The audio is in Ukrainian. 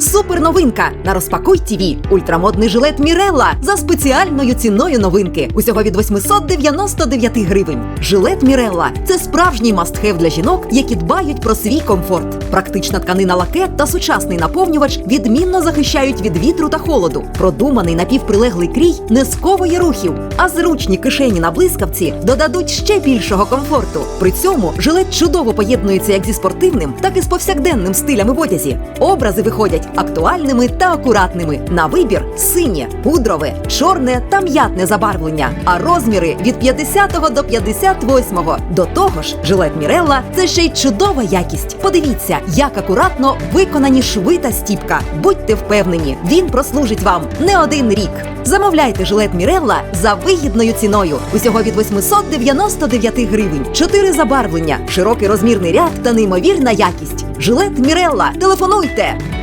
Супер новинка на розпакуй ТІВІ. Ультрамодний жилет Мірелла за спеціальною ціною новинки. Усього від 899 гривень. Жилет Мірелла це справжній мастхев для жінок, які дбають про свій комфорт. Практична тканина лакет та сучасний наповнювач відмінно захищають від вітру та холоду. Продуманий напівприлеглий крій не сковує рухів, а зручні кишені на блискавці додадуть ще більшого комфорту. При цьому жилет чудово поєднується як зі спортивним, так і з повсякденним стилями в одязі. Образи виходять актуальними та акуратними. На вибір синє, пудрове, чорне та м'ятне забарвлення, а розміри від 50 до 58. До того ж, жилет Мірелла це ще й чудова якість. Подивіться, як акуратно виконані шви та стіпка. Будьте впевнені, він прослужить вам не один рік. Замовляйте жилет Мірелла за вигідною ціною. Усього від 899 гривень. Чотири забарвлення, широкий розмірний ряд та неймовірна якість. Жилет Мірелла. Телефонуйте!